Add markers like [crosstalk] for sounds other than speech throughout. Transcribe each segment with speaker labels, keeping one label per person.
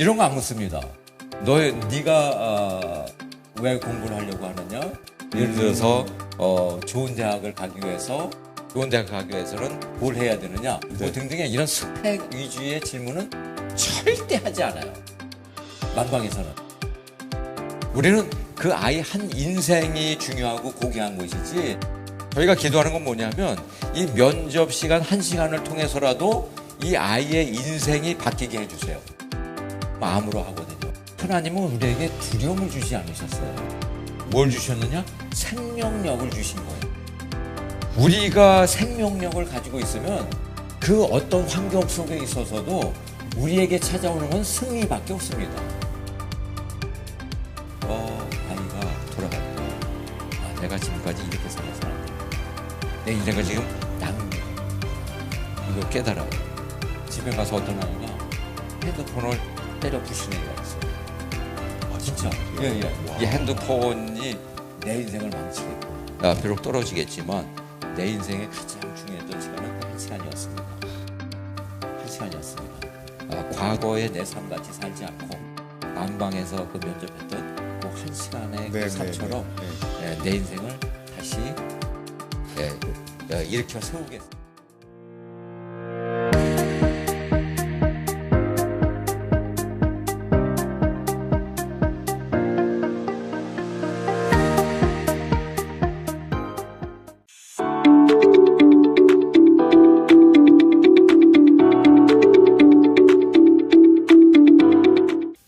Speaker 1: 이런 거 안 묻습니다. 너 네가 어, 왜 공부를 하려고 하느냐? 예를 들어서 어, 좋은 대학을 가기 위해서 좋은 대학 가기 위해서는 뭘 해야 되느냐? 뭐 등등의 이런 스펙 위주의 질문은 절대 하지 않아요. 만방에서는. 우리는 그 아이 한 인생이 중요하고 고귀한 것이지 저희가 기도하는 건 뭐냐면 이 면접 시간 한 시간을 통해서라도 이 아이의 인생이 바뀌게 해주세요. 마음으로 하거든요. 하나님은 우리에게 두려움을 주지 않으셨어요. 뭘 주셨느냐? 생명력을 주신 거예요. 우리가 생명력을 가지고 있으면 그 어떤 환경 속에 있어서도 우리에게 찾아오는 건 승리밖에 없습니다. 어, 아이가 돌아갈 때, 아, 내가 지금까지 이렇게 살아서 안 돼. 내 인생을 지금 낭비. 이거 깨달아요. 집에 가서 어떤 아이가 핸드폰을 때려 부수는 애가 있어요. 아, 진짜? 예, 예. 이 핸드폰이 내 인생을 망치겠고, 아, 비록 떨어지겠지만, 내 인생에 가장 중요했던 시간은 한 시간이었습니다. 한 시간이었습니다. 아, 과거의 내 삶 같이 살지 않고, 안방에서 그 면접했던 그 한 시간의
Speaker 2: 네,
Speaker 1: 그 삶처럼
Speaker 2: 네,
Speaker 1: 예, 내 인생을 다시 예, 예, 일으켜 세우겠습니다.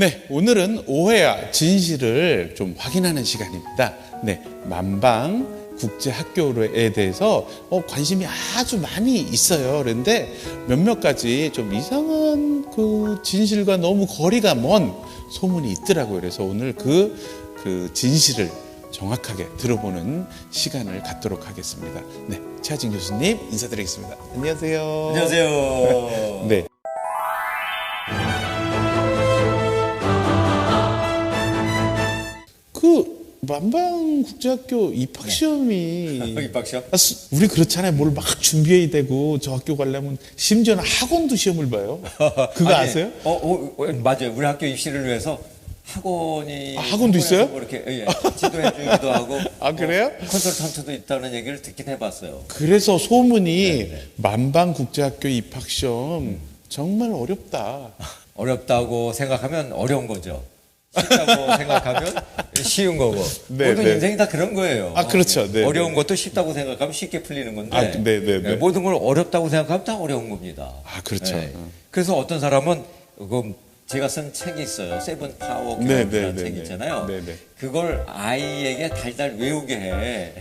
Speaker 2: 네, 오늘은 오해와 진실을 좀 확인하는 시간입니다. 네, 만방 국제학교에 대해서 어, 관심이 아주 많이 있어요. 그런데 몇몇 가지 좀 이상한 그 진실과 너무 거리가 먼 소문이 있더라고요. 그래서 오늘 그, 그 진실을 정확하게 들어보는 시간을 갖도록 하겠습니다. 네, 최하진 교수님 인사드리겠습니다. 안녕하세요.
Speaker 1: 안녕하세요.
Speaker 2: 네. 만방 국제학교 입학 시험이 [laughs]
Speaker 1: 입학 시험?
Speaker 2: 아, 수- 우리 그렇잖아요. 뭘 막 준비해야 되고 저 학교 가려면 심지어는 학원도 시험을 봐요. [laughs] 그거
Speaker 1: 아니,
Speaker 2: 아세요?
Speaker 1: 어, 어, 어, 맞아요. 우리 학교 입시를 위해서 학원이
Speaker 2: 아, 학원도 있어요?
Speaker 1: 뭐 이렇게 예, 예, 지도해 주기도 [laughs] 하고
Speaker 2: 아, 그래요?
Speaker 1: 뭐 컨설턴트도 있다는 얘기를 듣긴 해봤어요.
Speaker 2: 그래서 소문이
Speaker 1: 네,
Speaker 2: 만방 국제학교 입학 시험 정말 어렵다.
Speaker 1: 어렵다고 생각하면 어려운 거죠. 쉽다고 [laughs] 생각하면 쉬운 거고.
Speaker 2: 네,
Speaker 1: 모든
Speaker 2: 네.
Speaker 1: 인생이 다 그런 거예요.
Speaker 2: 아, 그렇죠. 네,
Speaker 1: 어려운
Speaker 2: 네.
Speaker 1: 것도 쉽다고 생각하면 쉽게 풀리는 건데.
Speaker 2: 아, 네, 네, 네.
Speaker 1: 예, 모든 걸 어렵다고 생각하면 다 어려운 겁니다.
Speaker 2: 아, 그렇죠.
Speaker 1: 예. 그래서 어떤 사람은 그 제가 쓴 책이 있어요. 세븐 파워
Speaker 2: 네,
Speaker 1: 교육이라는
Speaker 2: 네,
Speaker 1: 책
Speaker 2: 네,
Speaker 1: 있잖아요.
Speaker 2: 네, 네.
Speaker 1: 그걸 아이에게 달달 외우게 해.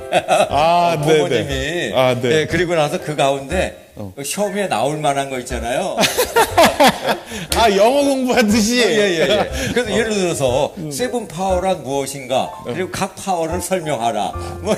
Speaker 2: 아, [laughs]
Speaker 1: 어,
Speaker 2: 네,
Speaker 1: 부모님이.
Speaker 2: 네. 아, 네.
Speaker 1: 예, 그리고 나서 그 가운데 그 시험에 나올 만한 거 있잖아요. [laughs]
Speaker 2: 아, 영어 공부하듯이.
Speaker 1: 예, 예, 예. 그래서 예를 들어서 세븐 파워란 무엇인가 그리고 각 파워를 설명하라. 뭐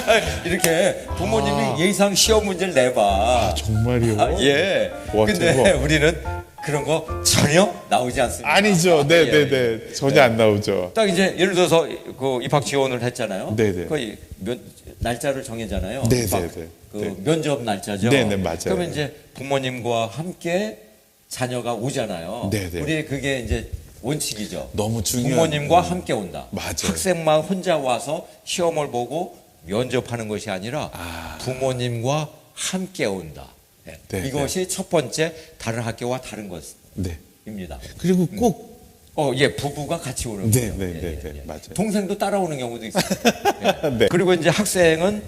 Speaker 1: [laughs] 이렇게 부모님이 예상 시험 문제를 내봐.
Speaker 2: 정말이요?
Speaker 1: 아, 예.
Speaker 2: 와,
Speaker 1: 근데
Speaker 2: 대박.
Speaker 1: 우리는 그런 거 전혀 나오지 않습니다.
Speaker 2: 아니죠. 네,
Speaker 1: 예,
Speaker 2: 네,
Speaker 1: 예.
Speaker 2: 네. 전혀 안 나오죠.
Speaker 1: 딱 이제 예를 들어서 그 입학 지원을 했잖아요.
Speaker 2: 네, 네.
Speaker 1: 그 면, 날짜를 정해잖아요.
Speaker 2: 네,
Speaker 1: 입학
Speaker 2: 네, 네.
Speaker 1: 그
Speaker 2: 네.
Speaker 1: 면접 날짜죠.
Speaker 2: 네, 네, 맞아요.
Speaker 1: 그러면 이제 부모님과 함께 자녀가 오잖아요.
Speaker 2: 네, 네.
Speaker 1: 우리 그게 이제 원칙이죠.
Speaker 2: 너무 중요한-
Speaker 1: 부모님과 함께 온다.
Speaker 2: 맞아요.
Speaker 1: 학생만 혼자 와서 시험을 보고 면접하는 것이 아니라
Speaker 2: 아.
Speaker 1: 부모님과 함께 온다. 네.
Speaker 2: 네,
Speaker 1: 이것이 첫 번째 다른 학교와 다른
Speaker 2: 네.
Speaker 1: 것입니다.
Speaker 2: 그리고 꼭
Speaker 1: 어, 예, 부부가 같이 오는
Speaker 2: 네,
Speaker 1: 거예요.
Speaker 2: 네,
Speaker 1: 예,
Speaker 2: 네,
Speaker 1: 예,
Speaker 2: 네,
Speaker 1: 예.
Speaker 2: 맞아요.
Speaker 1: 동생도 따라오는 경우도 있어요. 예. [laughs]
Speaker 2: 네.
Speaker 1: 그리고 이제 학생은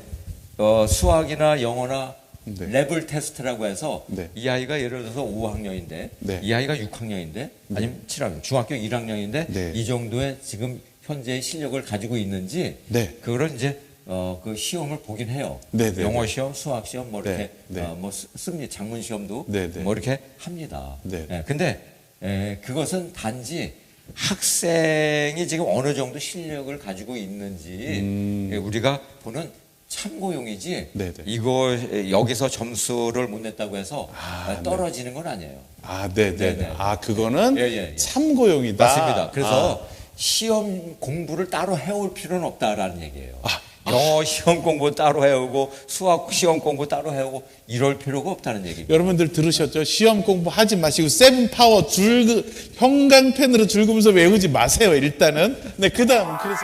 Speaker 1: 어, 수학이나 영어나
Speaker 2: 네.
Speaker 1: 레벨 테스트라고 해서
Speaker 2: 네.
Speaker 1: 이 아이가 예를 들어서 5학년인데
Speaker 2: 네.
Speaker 1: 이 아이가 6학년인데 아니면 7학년, 중학교 1학년인데
Speaker 2: 네.
Speaker 1: 이 정도의 지금 현재의 실력을 가지고 있는지
Speaker 2: 네.
Speaker 1: 그거를 이제 어, 그 시험을 보긴 해요.
Speaker 2: 네, 네,
Speaker 1: 영어
Speaker 2: 네.
Speaker 1: 시험, 수학 시험 뭐 이렇게
Speaker 2: 네, 네.
Speaker 1: 어, 뭐 스- 승리 장문 시험도
Speaker 2: 네, 네.
Speaker 1: 뭐 이렇게 합니다.
Speaker 2: 네.
Speaker 1: 예, 근데 에, 그것은 단지 학생이 지금 어느 정도 실력을 가지고 있는지 예, 우리가 보는 참고용이지
Speaker 2: 음. 네, 네.
Speaker 1: 이거 에, 여기서 점수를 못 냈다고 해서
Speaker 2: 아,
Speaker 1: 아, 떨어지는 건 아니에요.
Speaker 2: 아, 네, 네,
Speaker 1: 네,
Speaker 2: 네.
Speaker 1: 네.
Speaker 2: 아, 그거는
Speaker 1: 예, 예, 예.
Speaker 2: 참고용이다.
Speaker 1: 맞습니다. 그래서
Speaker 2: 아,
Speaker 1: 시험 공부를 따로 해올 필요는 없다라는 얘기예요.
Speaker 2: 아,
Speaker 1: 영어 시험 공부 따로 해오고 수학 시험 공부 따로 해오고 이럴 필요가 없다는 얘기입니다.
Speaker 2: 여러분들 들으셨죠? 시험 공부하지 마시고 세븐 파워 줄 형광펜으로 줄그면서 외우지 마세요. 일단은 네 그다음 그래서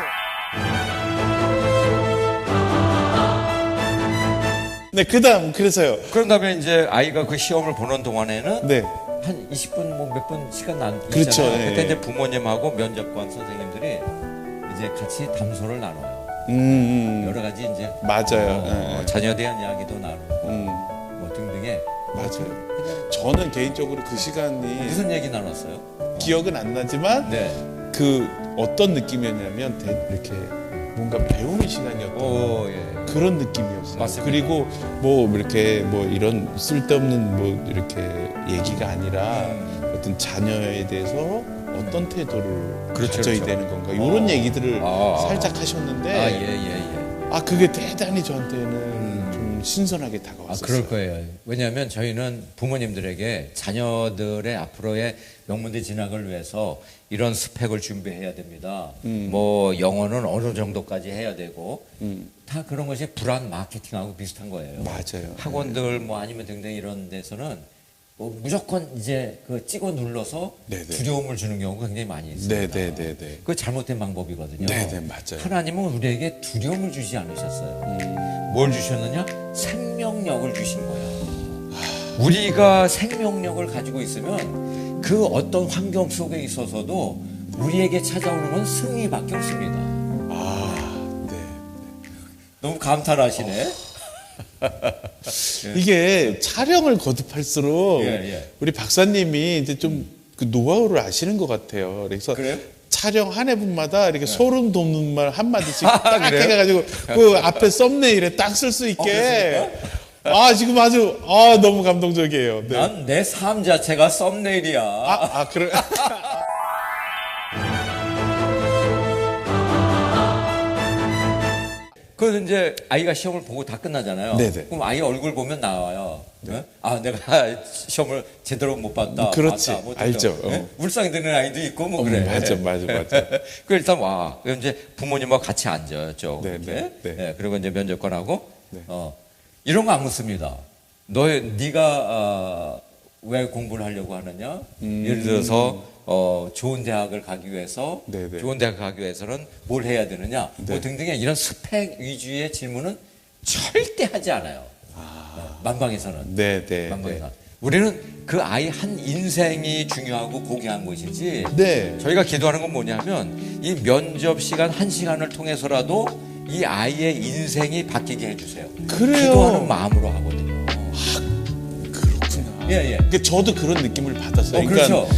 Speaker 2: 네 그다음 그래서요.
Speaker 1: 그런 다음에 이제 아이가 그 시험을 보는 동안에는
Speaker 2: 네
Speaker 1: 한 20분 뭐 몇 분 시간 난
Speaker 2: 그렇죠. 예.
Speaker 1: 그때 이제 부모님하고 면접관 선생님들이 이제 같이 담소를 나눠요.
Speaker 2: 음, 음
Speaker 1: 여러 가지 이제
Speaker 2: 맞아요.
Speaker 1: 어,
Speaker 2: 예,
Speaker 1: 자녀에 대한 이야기도 나누고
Speaker 2: 음
Speaker 1: 뭐 등등의
Speaker 2: 맞아요. 저는 개인적으로 그 시간이
Speaker 1: 무슨 얘기 나눴어요?
Speaker 2: 기억은 안 나지만
Speaker 1: 네.
Speaker 2: 그 어떤 느낌이었냐면 대- 이렇게 뭔가 배우는 시간이었던
Speaker 1: 오, 예.
Speaker 2: 그런 느낌이었어요.
Speaker 1: 맞습니다.
Speaker 2: 그리고 뭐 이렇게 뭐 이런 쓸데없는 뭐 이렇게 얘기가 아니라
Speaker 1: 음.
Speaker 2: 어떤 자녀에 대해서 어떤 태도를
Speaker 1: 그렇죠,
Speaker 2: 가져야
Speaker 1: 그렇죠.
Speaker 2: 되는 건가 이런
Speaker 1: 어.
Speaker 2: 얘기들을
Speaker 1: 아.
Speaker 2: 살짝 하셨는데
Speaker 1: 아, 예, 예, 예.
Speaker 2: 아 그게 대단히 저한테는 좀 신선하게
Speaker 1: 아,
Speaker 2: 다가왔어요.
Speaker 1: 그럴 거예요. 왜냐하면 저희는 부모님들에게 자녀들의 앞으로의 명문대 진학을 위해서 이런 스펙을 준비해야 됩니다. 뭐 영어는 어느 정도까지 해야 되고 다 그런 것이 불안 마케팅하고 비슷한 거예요.
Speaker 2: 맞아요.
Speaker 1: 학원들 뭐 아니면 등등 이런 데서는 뭐 무조건 이제 그 찍어 눌러서
Speaker 2: 네네.
Speaker 1: 두려움을 주는 경우가 굉장히 많이 있습니다.
Speaker 2: 네네네네.
Speaker 1: 그 잘못된 방법이거든요.
Speaker 2: 네네, 맞아요.
Speaker 1: 하나님은 우리에게 두려움을 주지 않으셨어요. 뭘 주셨느냐? 생명력을 주신 거예요. 우리가 생명력을 가지고 있으면 그 어떤 환경 속에 있어서도 우리에게 찾아오는 건 승리밖에 없습니다.
Speaker 2: 아, 네.
Speaker 1: 너무 감탄하시네. [laughs]
Speaker 2: 이게 촬영을 거듭할수록
Speaker 1: 예, 예.
Speaker 2: 우리 박사님이 이제 좀 그 노하우를 아시는 것 같아요. 그래서
Speaker 1: 그래요?
Speaker 2: 촬영 한 해분마다 이렇게 소름 돋는 말 한마디씩 [laughs] 딱
Speaker 1: 아, 그래요?
Speaker 2: 해가지고 그 앞에 썸네일에 딱 쓸 수 있게.
Speaker 1: 그렇습니까?
Speaker 2: 아, 지금 아주, 아, 너무 감동적이에요. 네.
Speaker 1: 난내 삶 자체가 썸네일이야.
Speaker 2: 아, 아, 그래. [laughs]
Speaker 1: 그 이제 아이가 시험을 보고 다 끝나잖아요.
Speaker 2: 네네.
Speaker 1: 그럼 아이 얼굴 보면 나와요. 네? 아 내가 [laughs] 시험을 제대로 못 봤다.
Speaker 2: 그렇지.
Speaker 1: 봤다, 못
Speaker 2: 알죠.
Speaker 1: 했다. 네?
Speaker 2: 어.
Speaker 1: 울상이 드는 아이도 있고 뭐
Speaker 2: 어,
Speaker 1: 그래.
Speaker 2: 맞아, 맞아, 맞아. [laughs]
Speaker 1: 그 일단 와. 그럼 이제 부모님하고 같이 앉아요.
Speaker 2: 네,
Speaker 1: 이렇게.
Speaker 2: 네, 네.
Speaker 1: 네, 그리고 이제 면접관하고 어, 이런 거 안 묻습니다. 너 네가 어, 왜 공부를 하려고 하느냐?
Speaker 2: 음.
Speaker 1: 예를 들어서 어, 좋은 대학을 가기 위해서
Speaker 2: 네, 네.
Speaker 1: 좋은 대학 가기 위해서는 뭘 해야 되느냐? 뭐
Speaker 2: 네.
Speaker 1: 등등의 이런 스펙 위주의 질문은 절대 하지 않아요. 어, 만방에서는.
Speaker 2: 네, 네.
Speaker 1: 만방에서. 우리는 그 아이 한 인생이 중요하고 고귀한 것이지.
Speaker 2: 네.
Speaker 1: 저희가 기도하는 건 뭐냐면 이 면접 시간 한 시간을 통해서라도 이 아이의 인생이 바뀌게 해주세요.
Speaker 2: 그래요.
Speaker 1: 기도하는 마음으로 하거든요.
Speaker 2: 그렇구나.
Speaker 1: 예, 예.
Speaker 2: 그러니까 저도 그런 느낌을 받았어요.
Speaker 1: 어, 그렇죠.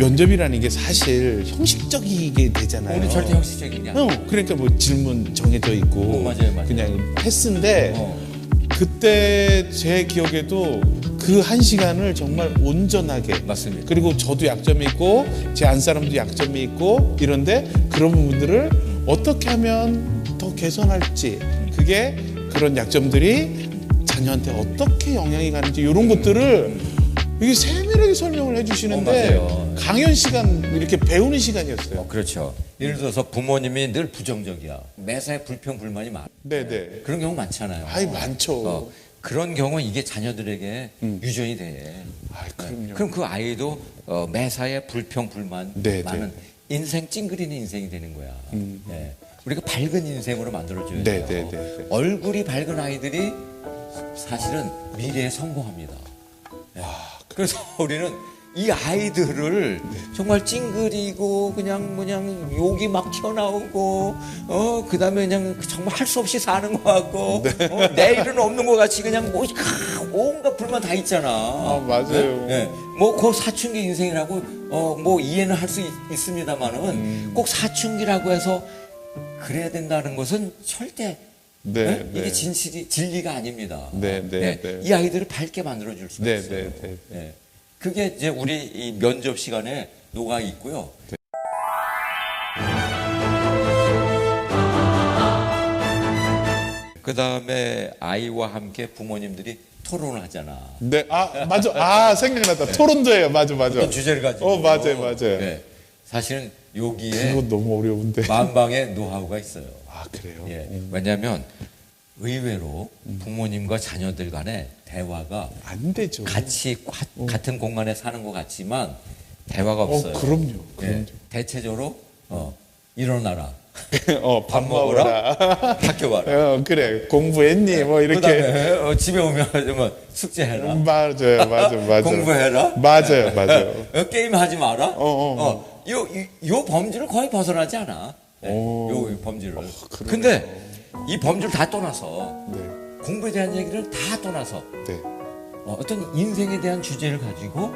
Speaker 2: 면접이라는 게 사실 형식적이게 되잖아요.
Speaker 1: 우리 절대 형식적이냐?
Speaker 2: 어, 그러니까 뭐 질문 정해져 있고
Speaker 1: 어, 맞아요, 맞아요.
Speaker 2: 그냥 패스인데
Speaker 1: 어.
Speaker 2: 그때 제 기억에도 그 한 시간을 정말 온전하게
Speaker 1: 맞습니다.
Speaker 2: 그리고 저도 약점이 있고 제 안 사람도 약점이 있고 이런데 그런 부분들을 어떻게 하면 더 개선할지 그게 그런 약점들이 자녀한테 어떻게 영향이 가는지 이런 것들을 이게 세밀하게 설명을 해주시는데
Speaker 1: 어.
Speaker 2: 강연 시간 이렇게 배우는 시간이었어요.
Speaker 1: 어, 그렇죠. 예를 들어서 부모님이 늘 부정적이야. 매사에 불평 불만이 많아.
Speaker 2: 네네.
Speaker 1: 그런 경우 많잖아요.
Speaker 2: 아이 많죠.
Speaker 1: 어, 그런 경우 이게 자녀들에게 유전이 돼.
Speaker 2: 아이 그럼요.
Speaker 1: 그럼 그 아이도 어, 매사에 불평 불만
Speaker 2: 네,
Speaker 1: 많은
Speaker 2: 네.
Speaker 1: 인생 찡그리는 인생이 되는 거야. 예. 우리가 밝은 인생으로 만들어줘야
Speaker 2: 네,
Speaker 1: 돼요.
Speaker 2: 네, 네, 네.
Speaker 1: 얼굴이 밝은 아이들이 사실은 미래에 성공합니다. 예. 그래서 [laughs] 우리는 이 아이들을 정말 찡그리고 그냥 그냥 욕이 막 튀어나오고 어 그다음에 그냥 정말 할 수 없이 사는 것 같고 [laughs] 어, 내일은 없는 것 같이 그냥 뭐 가- 온갖 불만 다 있잖아.
Speaker 2: 아, 맞아요.
Speaker 1: 예. 뭐그 사춘기 인생이라고 어 뭐 이해는 할 수 있습니다만은
Speaker 2: 음.
Speaker 1: 꼭 사춘기라고 해서 그래야 된다는 것은 절대
Speaker 2: 네,
Speaker 1: 예? 이게
Speaker 2: 네.
Speaker 1: 진실이 진리가 아닙니다.
Speaker 2: 네, 네,
Speaker 1: 예.
Speaker 2: 네.
Speaker 1: 이 아이들을 밝게 만들어 줄 수가
Speaker 2: 네,
Speaker 1: 있어요.
Speaker 2: 네, 네,
Speaker 1: 예. 그게 이제 우리 이 면접 시간에 녹아 있고요. 그 다음에 아이와 함께 부모님들이 토론을 하잖아.
Speaker 2: 네, 아 맞아, 아 생각났다. 토론도예요, 맞아, 맞아.
Speaker 1: 어떤 주제를 가지고.
Speaker 2: 어, 맞아요, 맞아요.
Speaker 1: 예. 사실은 여기에
Speaker 2: 그거 너무 어려운데.
Speaker 1: 만방의 노하우가 있어요.
Speaker 2: 아 그래요?
Speaker 1: 예.
Speaker 2: 음.
Speaker 1: 왜냐하면 의외로 부모님과 자녀들 간의 대화가
Speaker 2: 안 되죠.
Speaker 1: 같이 과- 같은 공간에 사는 것 같지만 대화가
Speaker 2: 어,
Speaker 1: 없어요.
Speaker 2: 그럼요.
Speaker 1: 예.
Speaker 2: 그럼요.
Speaker 1: 대체적으로 어, 일어나라, [laughs]
Speaker 2: 어, 밥
Speaker 1: 밥 먹어라.
Speaker 2: 먹어라. [laughs]
Speaker 1: 학교 가라.
Speaker 2: 어, 그래. 공부했니? 뭐 이렇게.
Speaker 1: 그다음에 어, 집에 오면 [laughs] 뭐 숙제해라,
Speaker 2: 맞아요, 맞아요, 맞아요.
Speaker 1: 공부해라,
Speaker 2: 맞아요, 맞아요.
Speaker 1: 어, 게임 하지 마라.
Speaker 2: 어, 어,
Speaker 1: 요, 이- 요 범주를 거의 벗어나지 않아. 예,
Speaker 2: 오.
Speaker 1: 요 범주를.
Speaker 2: 그러네요.
Speaker 1: 근데 이 범주를 다 떠나서
Speaker 2: 네,
Speaker 1: 공부에 대한 얘기를 다 떠나서
Speaker 2: 네.
Speaker 1: 어, 어떤 인생에 대한 주제를 가지고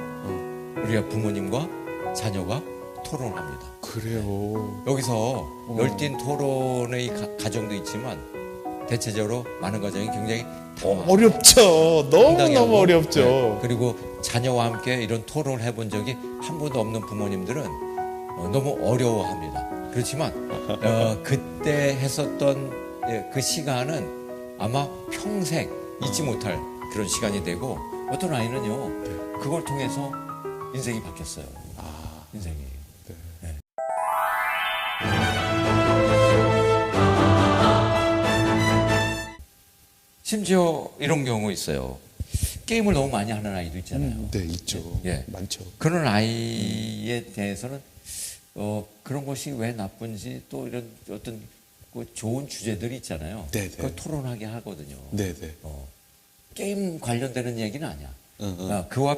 Speaker 1: 우리가 부모님과 자녀가 토론합니다.
Speaker 2: 그래요.
Speaker 1: 여기서 열띤 토론의 가, 가정도 있지만 대체적으로 많은 가정이 굉장히
Speaker 2: 어,
Speaker 1: 당황,
Speaker 2: 어렵죠. 너무
Speaker 1: 황당해하고,
Speaker 2: 너무 어렵죠.
Speaker 1: 네, 그리고 자녀와 함께 이런 토론을 해본 적이 한 번도 없는 부모님들은 어, 너무 어려워합니다. 그렇지만 어, 그때 했었던 예, 그 시간은 아마 평생 잊지 못할 그런 시간이 되고 어떤 아이는요 그걸 통해서 인생이 바뀌었어요. 인생이. 네. 심지어 이런 경우 있어요. 게임을 너무 많이 하는 아이도 있잖아요.
Speaker 2: 음, 네, 있죠.
Speaker 1: 예.
Speaker 2: 많죠.
Speaker 1: 그런 아이에 대해서는 어, 그런 것이 왜 나쁜지 또 이런 어떤 그 좋은 주제들이 있잖아요.
Speaker 2: 네, 네.
Speaker 1: 그걸 토론하게 하거든요.
Speaker 2: 네, 네.
Speaker 1: 어, 게임 관련되는 얘기는 아니야. 아, 그와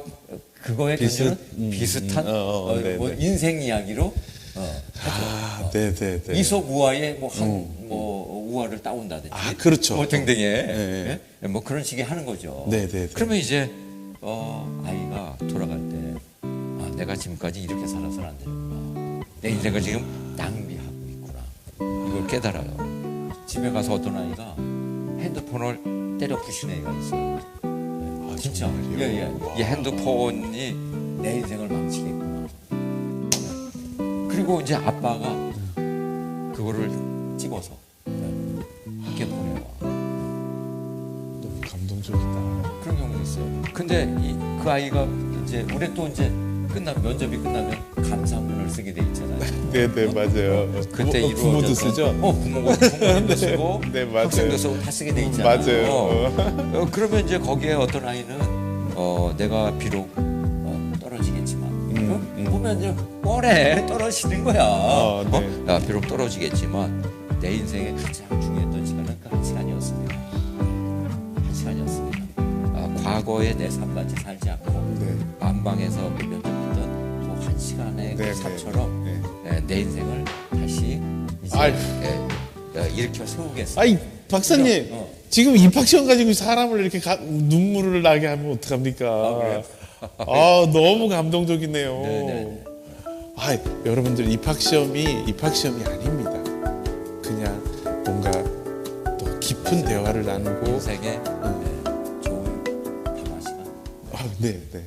Speaker 1: 그거에
Speaker 2: 비슷?
Speaker 1: 비슷,
Speaker 2: 음,
Speaker 1: 비슷한
Speaker 2: 음, 어, 어,
Speaker 1: 어,
Speaker 2: 네,
Speaker 1: 뭐
Speaker 2: 네.
Speaker 1: 인생 이야기로 어,
Speaker 2: 아, 네, 네, 네.
Speaker 1: 이솝 우화의 뭐한 뭐 우화를 따온다든지
Speaker 2: 아, 그렇죠.
Speaker 1: 뭐 등등의
Speaker 2: 네.
Speaker 1: 예? 뭐 그런 식의 하는 거죠.
Speaker 2: 네, 네, 네.
Speaker 1: 그러면 이제 어, 아이가 돌아갈 때 아, 내가 지금까지 이렇게 살아서는 안 되는구나. 내 인생을 지금 낭비하고 있구나. 이걸 깨달아요. 집에 가서 어떤 아이가 핸드폰을 때려 부신 애가 있어요. 네, 진짜.
Speaker 2: 정말요?
Speaker 1: 예, 예.
Speaker 2: 와.
Speaker 1: 이 핸드폰이 내 인생을 망치겠구나. 네. 그리고 이제 아빠가 그거를 찍어서 네, 이렇게 보내와.
Speaker 2: 너무 감동적이다.
Speaker 1: 그런 경우도 있어요. 근데 이, 그 아이가 이제 우리 또 이제 끝나면 면접이 끝나면 감사 문을 쓰게 돼 있잖아요. [laughs]
Speaker 2: 네, 네, 맞아요.
Speaker 1: 그때
Speaker 2: 부- 어, 부모도 쓰죠?
Speaker 1: 어, 부모가 부모님도 쓰고
Speaker 2: 네, 맞아요.
Speaker 1: 학생도 쓰고 다 쓰게 돼 있잖아요.
Speaker 2: 맞아요.
Speaker 1: 어, 그러면 이제 거기에 어떤 아이는 어, 내가 비록 어, 떨어지겠지만
Speaker 2: 음,
Speaker 1: 어?
Speaker 2: 음.
Speaker 1: 보면 이제 뻔해 [laughs] 떨어지는 거야.
Speaker 2: 어, 네.
Speaker 1: 어? 야, 비록 떨어지겠지만 내 인생에 가장 중요했던 시간은 그한 시간이었습니다. 한 시간이었습니다. 아, 과거의 내 삶같이 살지 않고
Speaker 2: 네.
Speaker 1: 안방에서 몇년 그 한 시간의 그
Speaker 2: 네, 네,
Speaker 1: 삶처럼
Speaker 2: 네.
Speaker 1: 예, 내 인생을 다시 이제. 예, 예, 일으켜 세우겠어.
Speaker 2: 아이, 박사님.
Speaker 1: 어.
Speaker 2: 지금 입학시험 가지고 사람을 이렇게 가- 눈물을 나게 하면 어떡합니까?
Speaker 1: 그래요? [laughs]
Speaker 2: 아, 너무 감동적이네요.
Speaker 1: 네, 네,
Speaker 2: 아, 여러분들 입학시험이 입학시험이 아닙니다. 그냥 뭔가 또 깊은 대화를 나누고
Speaker 1: 인생의 예, 좋은 담화 시간.
Speaker 2: 아, 네, 네.